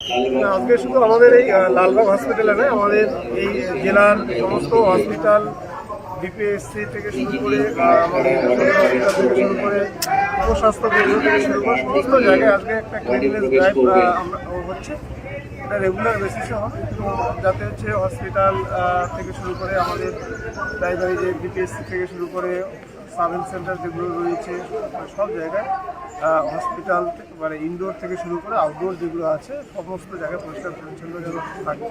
আজকে শুধু আমাদের এই লালবাগ হসপিটালে নয়, আমাদের এই জেলার সমস্ত হসপিটাল বিপিএসসি থেকে শুরু করে আমাদের হসপিটাল থেকে শুরু করে উপস্বাস্থ্য কেন্দ্র থেকে শুরু করে সমস্ত জায়গায় আজকে একটা ক্লিনিনেস ড্রাইভ হচ্ছে। এটা রেগুলার বেসিসে হবে এবং যাতে হচ্ছে হসপিটাল থেকে শুরু করে আমাদের প্রাইমারি যে বিপিএসসি থেকে শুরু করে সাব সেন্টার যেগুলো রয়েছে, সব জায়গায় হসপিটাল মানে ইনডোর থেকে শুরু করে আউটডোর যেগুলো আছে, সমস্ত জায়গায় পরিষ্কার, পরিচ্ছন্ন যেন থাকে।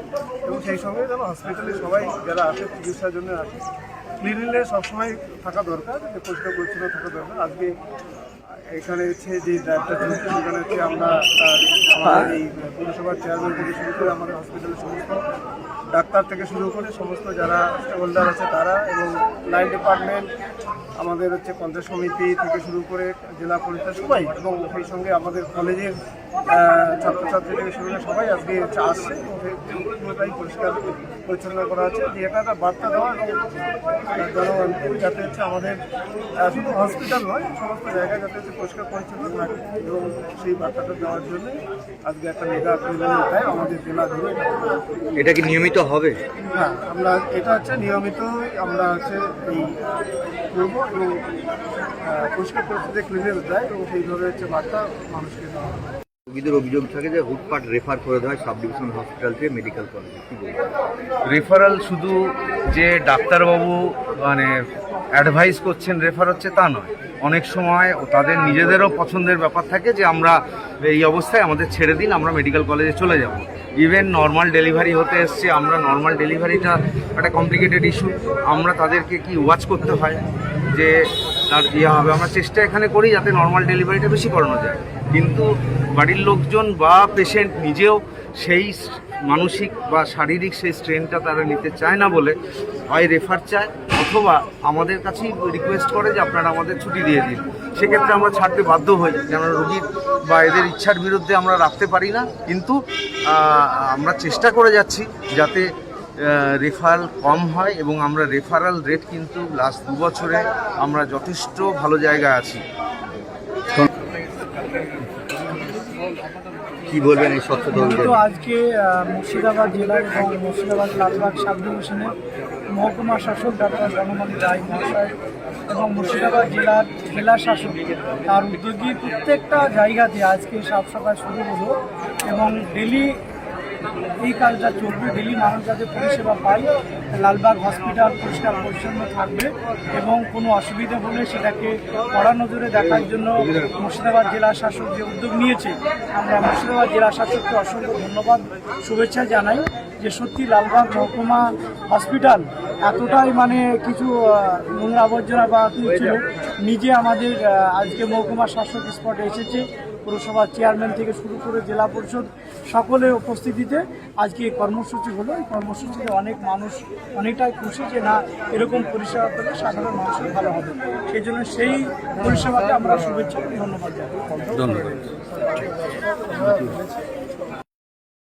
এবং সেই সঙ্গে যেন হসপিটালে সবাই যারা আছে, চিকিৎসার জন্য আসে ক্লিনিলে সবসময় থাকা দরকার, যে পরিষ্কার, পরিচ্ছন্ন থাকা দরকার। আজকে এখানে হচ্ছে যে ড্রাইভটা চলছে সেখানে হচ্ছে আমরা এই পৌরসভার চেয়ারম্যান থেকে শুরু করে আমাদের হসপিটালের সমস্ত ডাক্তার থেকে শুরু করে সমস্ত যারা হোল্ডার আছে তারা এবং লাইন ডিপার্টমেন্ট আমাদের হচ্ছে পঞ্চায়েত সমিতি থেকে শুরু করে জেলা পরিষদ সবাই এবং সেই সঙ্গে আমাদের কলেজের ছাত্রছাত্রী থেকে শুরু করে সবাই আজকে হচ্ছে আসছে। পুরোটাই পরিষ্কার পরিচ্ছন্ন করা আছে যে এটা একটা বার্তা দেওয়া এবং জনগণকে যাতে হচ্ছে আমাদের শুধু হসপিটাল নয় সমস্ত জায়গায় যাতে হচ্ছে পরিষ্কার পরিচ্ছন্ন থাকে। এবং সেই বার্তাটা দেওয়ার জন্য আজকে একটা মেগা দেয় আমাদের জেলা জুড়ে এটা কি নিয়মিত হবে? হ্যাঁ আমরা এটা হচ্ছে নিয়মিত আমরা হচ্ছে এই করব এবং পরিষ্কার পরিস্থিতি ক্লিনিক দেয় এবং সেইভাবে হচ্ছে বার্তা মানুষকে দেওয়া। রোগীদের অভিযোগ থাকে যে হুটপাট রেফার করে দেওয়া হয় সাব ডিভিশন হসপিটাল থেকে মেডিকেল কলেজে রেফারেল শুধু যে ডাক্তারবাবু মানে অ্যাডভাইস করছেন রেফার হচ্ছে তা নয়। অনেক সময় তাদের নিজেদেরও পছন্দের ব্যাপার থাকে যে আমরা এই অবস্থায় আমাদের ছেড়ে দিন, আমরা মেডিকেল কলেজে চলে যাব। ইভেন নর্মাল ডেলিভারি হতে এসছে, আমরা নর্মাল ডেলিভারিটা একটা কমপ্লিকেটেড ইস্যু আমরা তাদেরকে কি ওয়াচ করতে হয়? যে তার ইয়ে হবে। আমরা চেষ্টা এখানে করি যাতে নর্মাল ডেলিভারিটা বেশি করানো যায়। কিন্তু বাড়ির লোকজন বা পেশেন্ট নিজেও সেই মানসিক বা শারীরিক সেই স্ট্রেনটা তারা নিতে চায় না বলে হয় রেফার চায়, অথবা আমাদের কাছেই রিকোয়েস্ট করে যে আপনারা আমাদের ছুটি দিয়ে দিন। সেক্ষেত্রে আমরা ছাড়তে বাধ্য হই, যেন রোগীর বা এদের ইচ্ছার বিরুদ্ধে আমরা রাখতে পারি না। কিন্তু আমরা চেষ্টা করে যাচ্ছি যাতে রেফারেল কম হয় এবং আমরা রেফারেল রেট কিন্তু লাস্ট দু বছরে আমরা যথেষ্ট ভালো জায়গায় আছি। কি বলবেন এই স্বচ্ছতা তো আজকে মুর্শিদাবাদ জেলার এবং মুর্শিদাবাদ লালবাগ সাব ডিভিশনের মহকুমা শাসক ডাক্তার বনমালী রায় মহাশয় এবং মুর্শিদাবাদ জেলার জেলা শাসক তার উদ্যোগী প্রত্যেকটা জায়গাতে আজকে সাফ সাফাই শুরু হলো এবং ডেলি এই কাজটা চলবে ডেলি মানুষ যাতে পরিষেবা পায় লালবাগ হসপিটাল পরিষ্কার পরিচ্ছন্ন থাকবে এবং কোনো অসুবিধা হলে সেটাকে কড়া নজরে দেখার জন্য মুর্শিদাবাদ জেলা শাসক যে উদ্যোগ নিয়েছে, আমরা মুর্শিদাবাদ জেলা শাসককে অসংখ্য ধন্যবাদ, শুভেচ্ছা জানাই যে সত্যি লালবাগ মহকুমা হসপিটাল এতটাই মানে কিছু নোংরা আবর্জনা বা ছিল? নিজে আমাদের আজকে মহকুমা শাসক স্পটে এসেছে পুরসভার চেয়ারম্যান থেকে শুরু করে জেলা পরিষদ সকলের উপস্থিতিতে আজকে এই কর্মসূচি হলো। এই কর্মসূচিতে অনেক মানুষ অনেকটাই খুশি যে না এরকম পরিষেবা পেলে সাধারণ মানুষের ভালো হবে। সেই জন্য সেই পরিষেবাকে আমরা শুভেচ্ছা ধন্যবাদ জানাই। ধন্যবাদ।